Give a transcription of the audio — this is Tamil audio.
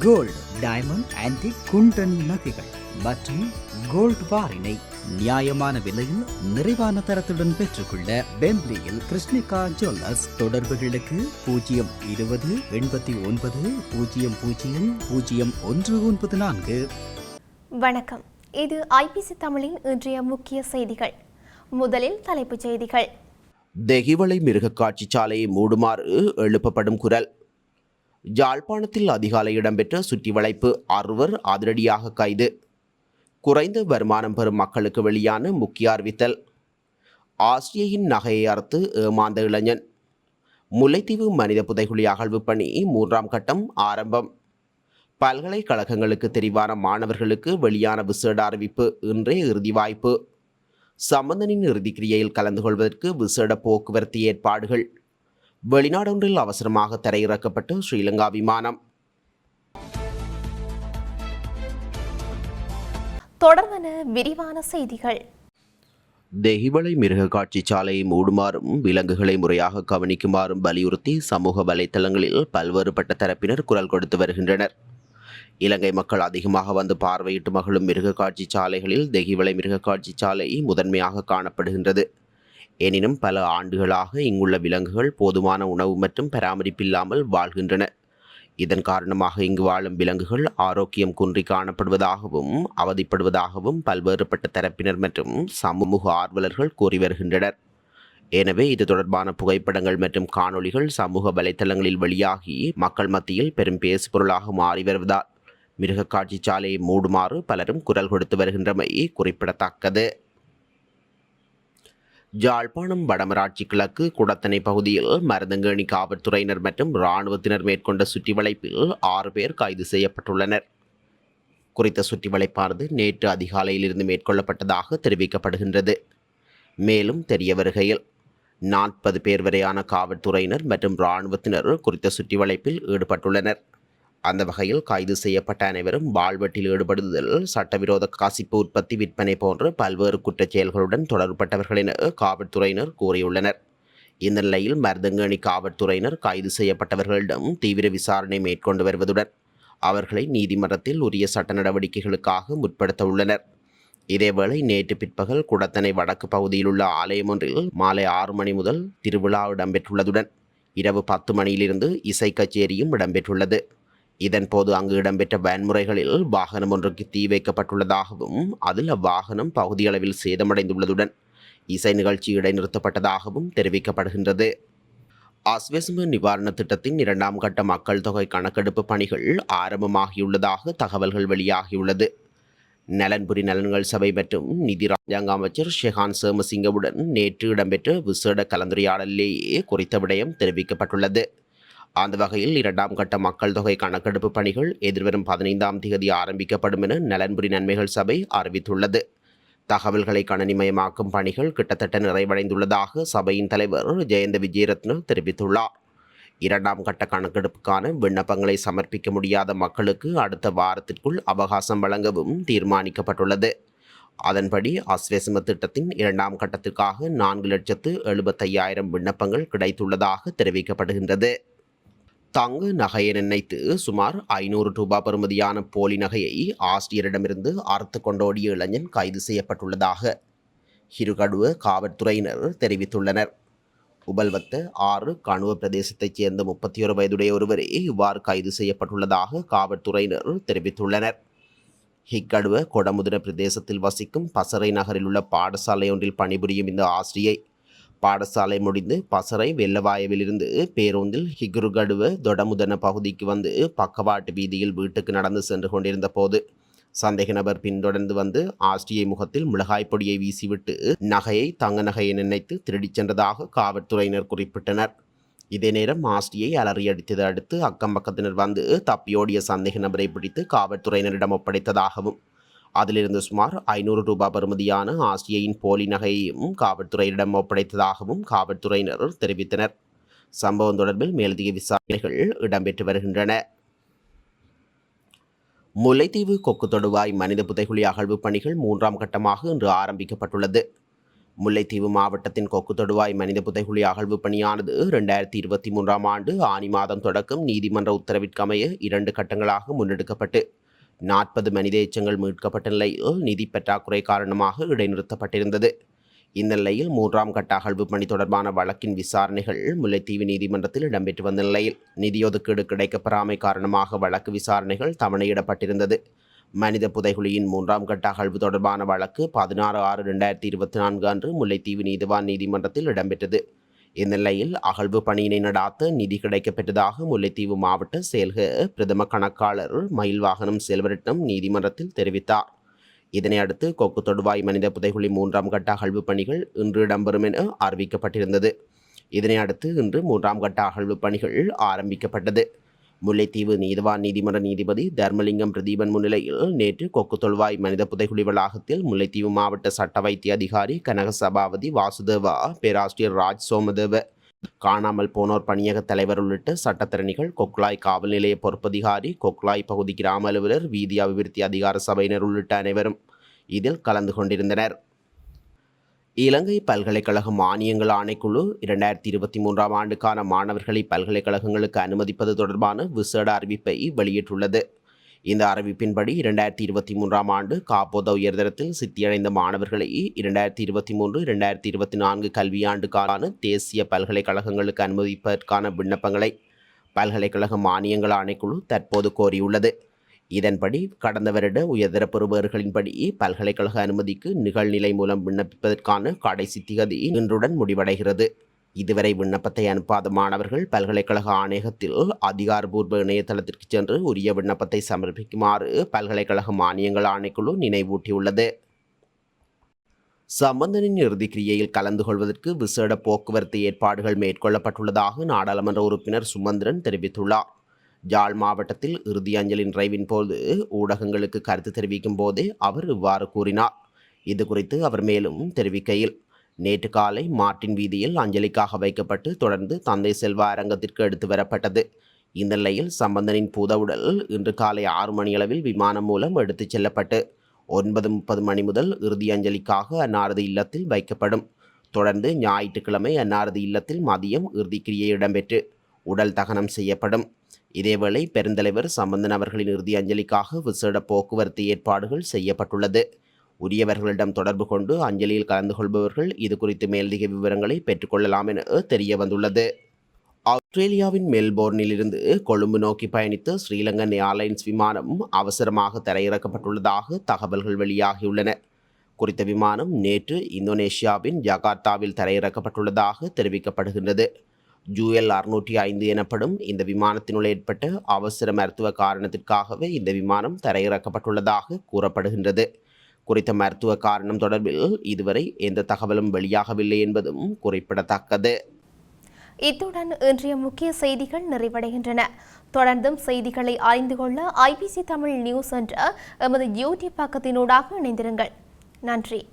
கோல்டு டைமண்ட் ஆன்டிக் குண்டன் நகைகள் மற்றும் கோல்ட் பாரினை நியாயமான விலையில் நிறைவான தரத்துடன் பெற்றுக்கொள்ள பெம்ப்லியில் கிருஷ்ணிகா ஜுவல்லர்ஸ் தொடர்புகளுக்கு பூஜ்ஜியம் இருபது எண்பத்தி ஒன்பது பூஜ்ஜியம் பூஜ்ஜியம் பூஜ்ஜியம் ஒன்று ஒன்பது நான்கு. வணக்கம். இது ஐபிசி தமிழின் இன்றைய முக்கிய செய்திகள். முதலில் தலைப்புச் செய்திகள். தெகிவளை மிருகக் காட்சி சாலையை மூடுமாறு எழுப்பப்படும் குரல். யாழ்ப்பாணத்தில் அதிகாலை இடம்பெற்ற சுற்றி வளைப்பு அறுவர் அதிரடியாக கைது. குறைந்த வருமானம் பெறும் மக்களுக்கு வெளியான முக்கிய அறிவித்தல். ஆசிரியையின் நகையை அறுத்து ஏமாந்த இளைஞன். முல்லைத்தீவு மனித புதைகுழி அகழ்வு பணி மூன்றாம் கட்டம் ஆரம்பம். பல்கலைக்கழகங்களுக்கு தெரிவான மாணவர்களுக்கு வெளியான விசேட அறிவிப்பு இன்றே இறுதி வாய்ப்பு. சம்பந்தனின் இறுதிக்கிரியையில் கலந்து கொள்வதற்கு விசேட போக்குவரத்து ஏற்பாடுகள். வெளிநாடொன்றில் அவசரமாக தரையிறக்கப்பட்ட ஸ்ரீலங்கா விமானம். தொடர்ந்தன விரிவான செய்திகள். தெஹிவளை மிருக காட்சி சாலையை மூடுமாறும் விலங்குகளை முறையாக கவனிக்குமாறும் வலியுறுத்தி சமூக வலைத்தளங்களில் பல்வேறுபட்ட தரப்பினர் குரல் கொடுத்து வருகின்றனர். இலங்கை மக்கள் அதிகமாக வந்து பார்வையிட்டு மகளும் மிருக காட்சி சாலைகளில் தெஹிவளை மிருக காட்சி சாலை முதன்மையாக காணப்படுகின்றது. எனினும் பல ஆண்டுகளாக இங்குள்ள விலங்குகள் போதுமான உணவு மற்றும் பராமரிப்பில்லாமல் வாழ்கின்றன. இதன் காரணமாக இங்கு வாழும் விலங்குகள் ஆரோக்கியம் குன்றி காணப்படுவதாகவும் அவதிப்படுவதாகவும் பல்வேறுபட்ட தரப்பினர் மற்றும் சமூக ஆர்வலர்கள் கூறி வருகின்றனர். எனவே இது தொடர்பான புகைப்படங்கள் மற்றும் காணொளிகள் சமூக வலைத்தளங்களில் வெளியாகி மக்கள் மத்தியில் பெரும் பேசுபொருளாக மாறி வருவதால் மிருகக் காட்சி சாலையை மூடுமாறு பலரும் குரல் கொடுத்து வருகின்றமை குறிப்பிடத்தக்கது. ஜாழ்ப்பாணம் வடமராட்சி கிழக்கு குடத்தனை பகுதியில் மருதங்கேணி காவல்துறையினர் மற்றும் இராணுவத்தினர் மேற்கொண்ட சுற்றிவளைப்பில் ஆறு பேர் கைது செய்யப்பட்டுள்ளனர். குறித்த சுற்றிவளைப்பானது நேற்று அதிகாலையிலிருந்து மேற்கொள்ளப்பட்டதாக தெரிவிக்கப்படுகின்றது. மேலும் தெரிய வருகையில் நாற்பது பேர் வரையான காவல்துறையினர் மற்றும் இராணுவத்தினர் குறித்த சுற்றிவளைப்பில் ஈடுபட்டுள்ளனர். அந்த வகையில் கைது செய்யப்பட்ட அனைவரும் வாழ்வெட்டில் ஈடுபடுதல் சட்டவிரோத காசிப்பு உற்பத்தி விற்பனை போன்ற பல்வேறு குற்றச் செயல்களுடன் தொடர்பட்டவர்கள் என காவல்துறையினர் கூறியுள்ளனர். இந்த நிலையில் மருதங்கேணி காவல்துறையினர் கைது செய்யப்பட்டவர்களிடம் தீவிர விசாரணை மேற்கொண்டு வருவதுடன் அவர்களை நீதிமன்றத்தில் உரிய சட்ட நடவடிக்கைகளுக்காக முற்படுத்த உள்ளனர். இதேவேளை நேற்று பிற்பகல் குடத்தனை வடக்கு பகுதியில் உள்ள ஆலயம் ஒன்றில் மாலை ஆறு மணி முதல் திருவிழா இடம்பெற்றுள்ளதுடன் இரவு பத்து மணியிலிருந்து இசை கச்சேரியும் இடம்பெற்றுள்ளது. இதன்போது அங்கு இடம்பெற்ற வன்முறைகளில் வாகனம் ஒன்றுக்கு தீ வைக்கப்பட்டுள்ளதாகவும் அதில் அவ்வாகனம் பகுதியளவில் சேதமடைந்துள்ளதுடன் இசை நிகழ்ச்சி இடைநிறுத்தப்பட்டதாகவும் தெரிவிக்கப்படுகின்றது. அஸ்வெஸ்ம நிவாரண திட்டத்தின் இரண்டாம் கட்ட மக்கள் தொகை கணக்கெடுப்பு பணிகள் ஆரம்பமாகியுள்ளதாக தகவல்கள் வெளியாகியுள்ளது. நலன்புரி நலன்கள் சபை மற்றும் நிதி ராஜாங்க அமைச்சர் ஷெஹான் சேமசிங்கவுடன் நேற்று இடம்பெற்ற விசேட கலந்துரையாடலிலேயே குறித்த விடயம் தெரிவிக்கப்பட்டுள்ளது. அந்த வகையில் இரண்டாம் கட்ட மக்கள் தொகை கணக்கெடுப்பு பணிகள் எதிர்வரும் பதினைந்தாம் தேதி ஆரம்பிக்கப்படும் என நலன்புரி நன்மைகள் சபை அறிவித்துள்ளது. தகவல்களை கணனிமயமாக்கும் பணிகள் கிட்டத்தட்ட நிறைவடைந்துள்ளதாக சபையின் தலைவர் ஜெயந்த விஜயரத்ன தெரிவித்துள்ளார். இரண்டாம் கட்ட கணக்கெடுப்புக்கான விண்ணப்பங்களை சமர்ப்பிக்க முடியாத மக்களுக்கு அடுத்த வாரத்திற்குள் அவகாசம் வழங்கவும் தீர்மானிக்கப்பட்டுள்ளது. அதன்படி அஸ்வேசம திட்டத்தின் இரண்டாம் கட்டத்திற்காக நான்கு லட்சத்து எழுபத்தையாயிரம் விண்ணப்பங்கள் கிடைத்துள்ளதாக தெரிவிக்கப்படுகின்றது. தங்க நகையை நினைத்து சுமார் ஐநூறு ரூபாய் பெறுமதியான போலி நகையை ஆசிரியரிடமிருந்து அறுத்து கொண்டோடிய இளைஞன் கைது செய்யப்பட்டுள்ளதாக இருகடுவ காவல்துறையினர் தெரிவித்துள்ளனர். உபல்வத்த ஆறு கணுவ பிரதேசத்தைச் சேர்ந்த முப்பத்தி ஒரு வயதுடைய ஒருவரே இவ்வாறு கைது செய்யப்பட்டுள்ளதாக காவல்துறையினர் தெரிவித்துள்ளனர். ஹிக்கடுவ கொடமுதிர பிரதேசத்தில் வசிக்கும் பசறை நகரில் உள்ள பாடசாலை ஒன்றில் பணிபுரியும் இந்த ஆசிரியை பாடசாலை முடிந்து பசறை வெள்ளவாயவிலிருந்து பேருந்தில் ஹிகுருகடுவ தொடமுதன பகுதிக்கு வந்து பக்கவாட்டு வீதியில் வீட்டுக்கு நடந்து சென்று கொண்டிருந்த போது சந்தேக நபர் பின்தொடர்ந்து வந்து ஆஸ்டியை முகத்தில் மிளகாய் பொடியை வீசிவிட்டு நகையை தங்க நகையை நினைத்து திருடிச் சென்றதாக காவல்துறையினர் குறிப்பிட்டனர். இதே நேரம் ஆஸ்டியை அலறி அடித்ததை அடுத்து அக்கம் பக்கத்தினர் வந்து தப்பியோடிய சந்தேக நபரை பிடித்து காவல்துறையினரிடம் ஒப்படைத்ததாகவும் அதிலிருந்து சுமார் ஐநூறு ரூபாய் பெறுமதியான ஆசியையின் போலி நகையையும் காவல்துறையிடம் ஒப்படைத்ததாகவும் காவல்துறையினர் தெரிவித்தனர். சம்பவம் தொடர்பில் மேலதிக விசாரணைகள் இடம்பெற்று வருகின்றன. முல்லைத்தீவு கொக்கு தொடுவாய் மனித புதைகுழி அகழ்வு பணிகள் மூன்றாம் கட்டமாக இன்று ஆரம்பிக்கப்பட்டுள்ளது. முல்லைத்தீவு மாவட்டத்தின் கொக்கு தொடுவாய் மனித புதைகுழி அகழ்வு பணியானது இரண்டாயிரத்தி இருபத்தி மூன்றாம் ஆண்டு ஆனி மாதம் தொடக்கம் நீதிமன்ற உத்தரவிற்கமைய இரண்டு கட்டங்களாக முன்னெடுக்கப்பட்டு நாற்பது மனித எச்சங்கள் மீட்கப்பட்ட நிலையில் நிதி பற்றாக்குறை காரணமாக இடைநிறுத்தப்பட்டிருந்தது. இந்த நிலையில் மூன்றாம் கட்ட அகழ்வு பணி தொடர்பான வழக்கின் விசாரணைகள் முல்லைத்தீவு நீதிமன்றத்தில் இடம்பெற்று வந்த நிலையில் நிதியொதுக்கீடு கிடைக்கப்பெறாமை காரணமாக வழக்கு விசாரணைகள் தவணையிடப்பட்டிருந்தது. மனித புதைகுழியின் மூன்றாம் கட்ட அகழ்வு தொடர்பான வழக்கு பதினாறு ஆறு ரெண்டாயிரத்தி இருபத்தி நான்கு அன்று முல்லைத்தீவு நீதிவான் நீதிமன்றத்தில் இடம்பெற்றது. இந்நிலையில் அகழ்வு பணியினை நடாத்த நிதி கிடைக்கப்பெற்றதாக முல்லைத்தீவு மாவட்ட செயல்க பிரதம கணக்காளர் மயில் வாகனம் செல்வரட்னம் நீதிமன்றத்தில் தெரிவித்தார். இதனை அடுத்து கொக்கு தொடுவாய் மனித புதைகுழி மூன்றாம் கட்ட அகழ்வு பணிகள் இன்று இடம்பெறும் என அறிவிக்கப்பட்டிருந்தது. இதனை அடுத்து இன்று மூன்றாம் கட்ட அகழ்வு பணிகள் ஆரம்பிக்கப்பட்டது. முல்லைத்தீவு நீதிவான் நீதிமன்ற நீதிபதி தர்மலிங்கம் பிரதீபன் முன்னிலையில் நேற்று கொக்கு தொல்வாய் மனித புதைகுழி வளாகத்தில் முல்லைத்தீவு மாவட்ட சட்ட வைத்திய அதிகாரி கனக சபாபதி வாசுதேவா பேராசிரியர் ராஜ் சோமதேவ காணாமல் போனோர் பணியக தலைவர் உள்ளிட்ட சட்டத்திறனிகள் கொக்லாய் காவல் நிலைய பொறுப்பதிகாரி கொக்லாய் பகுதி கிராம அலுவலர் வீதி அபிவிருத்தி அதிகார சபையினர் உள்ளிட்ட அனைவரும் இதில் கலந்து கொண்டிருந்தனர். இலங்கை பல்கலைக்கழக மானியங்கள் ஆணைக்குழு இரண்டாயிரத்தி இருபத்தி மூன்றாம் ஆண்டுக்கான மாணவர்களை பல்கலைக்கழகங்களுக்கு அனுமதிப்பது தொடர்பான விசேட அறிவிப்பை வெளியிட்டுள்ளது. இந்த அறிவிப்பின்படி இரண்டாயிரத்தி இருபத்தி மூன்றாம் ஆண்டு காப்போத உயர்தரத்தில் சித்தியடைந்த மாணவர்களை இரண்டாயிரத்தி இருபத்தி மூன்று இரண்டாயிரத்தி இருபத்தி நான்கு கல்வியாண்டுக்கான தேசிய பல்கலைக்கழகங்களுக்கு அனுமதிப்பதற்கான விண்ணப்பங்களை பல்கலைக்கழக மானியங்கள் ஆணைக்குழு தற்போது கோரியுள்ளது. இதன்படி கடந்த வருட உயர்தர பெறுபவர்களின்படி பல்கலைக்கழக அனுமதிக்கு நிகழ்நிலை மூலம் விண்ணப்பிப்பதற்கான கடைசி திகதி இன்றுடன் முடிவடைகிறது. இதுவரை விண்ணப்பத்தை அனுப்பாத மாணவர்கள் பல்கலைக்கழக ஆணையகத்தில் அதிகாரபூர்வ இணையதளத்திற்கு சென்று உரிய விண்ணப்பத்தை சமர்ப்பிக்குமாறு பல்கலைக்கழக மானியங்கள் ஆணைக்குழு நினைவூட்டியுள்ளது. சம்பந்தனின் இறுதிக்கிரியையில் கலந்து கொள்வதற்கு விசேட போக்குவரத்து ஏற்பாடுகள் மேற்கொள்ளப்பட்டுள்ளதாக நாடாளுமன்ற உறுப்பினர் சுமந்திரன் தெரிவித்துள்ளார். யாழ் மாவட்டத்தில் இறுதி அஞ்சலி டிரைவின் போது ஊடகங்களுக்கு கருத்து தெரிவிக்கும் போதே அவர் இவ்வாறு கூறினார். இது குறித்து அவர் மேலும் தெரிவிக்கையில் நேற்று காலை மார்ட்டின் வீதியில் அஞ்சலிக்காக வைக்கப்பட்டு தொடர்ந்து தந்தை செல்வா அரங்கத்திற்கு எடுத்து வரப்பட்டது. இந்த நிலையில் சம்பந்தனின் பூதவுடல் இன்று காலை ஆறு மணியளவில் விமானம் மூலம் எடுத்துச் செல்லப்பட்டு ஒன்பது முப்பது மணி முதல் இறுதி அஞ்சலிக்காக அன்னாரது இல்லத்தில் வைக்கப்படும். தொடர்ந்து ஞாயிற்றுக்கிழமை அன்னாரது இல்லத்தில் மதியம் இறுதிக்கிரியை இடம்பெற்று உடல் தகனம் செய்யப்படும். இதேவேளை பெருந்தலைவர் சம்பந்தன் அவர்களின் இறுதி அஞ்சலிக்காக விசேட போக்குவரத்து ஏற்பாடுகள் செய்யப்பட்டுள்ளது. உரியவர்களிடம் தொடர்பு கொண்டு அஞ்சலியில் கலந்து கொள்பவர்கள் இது குறித்து மேலதிக விவரங்களை பெற்றுக்கொள்ளலாம் என தெரிய வந்துள்ளது ஆஸ்திரேலியாவின் மெல்போர்னிலிருந்து கொழும்பு நோக்கி பயணித்த ஸ்ரீலங்கன் ஏர்லைன்ஸ் விமானம் அவசரமாக தரையிறக்கப்பட்டுள்ளதாக தகவல்கள் வெளியாகியுள்ளன. குறித்த விமானம் நேற்று இந்தோனேஷியாவின் ஜகார்த்தாவில் தரையிறக்கப்பட்டுள்ளதாக தெரிவிக்கப்படுகின்றது. ஜூஎல் அறுநூற்றி ஐந்து எனப்படும் இந்த விமானத்தினுள் ஏற்பட்ட அவசர மருத்துவ காரணத்திற்காகவே இந்த விமானம் தரையிறக்கப்பட்டுள்ளதாக கூறப்படுகின்றது. குறித்த மருத்துவ காரணம் தொடர்பில் இதுவரை எந்த தகவலும் வெளியாகவில்லை என்பதும் குறிப்பிடத்தக்கது. இத்துடன் இன்றைய முக்கிய செய்திகள் நிறைவடைகின்றன. தொடர்ந்தும் செய்திகளை அறிந்து கொள்ள ஐபிசி தமிழ் நியூஸ் என்ற எமது யூடியூப் பக்கத்தினூடாக இணைந்திருங்கள். நன்றி.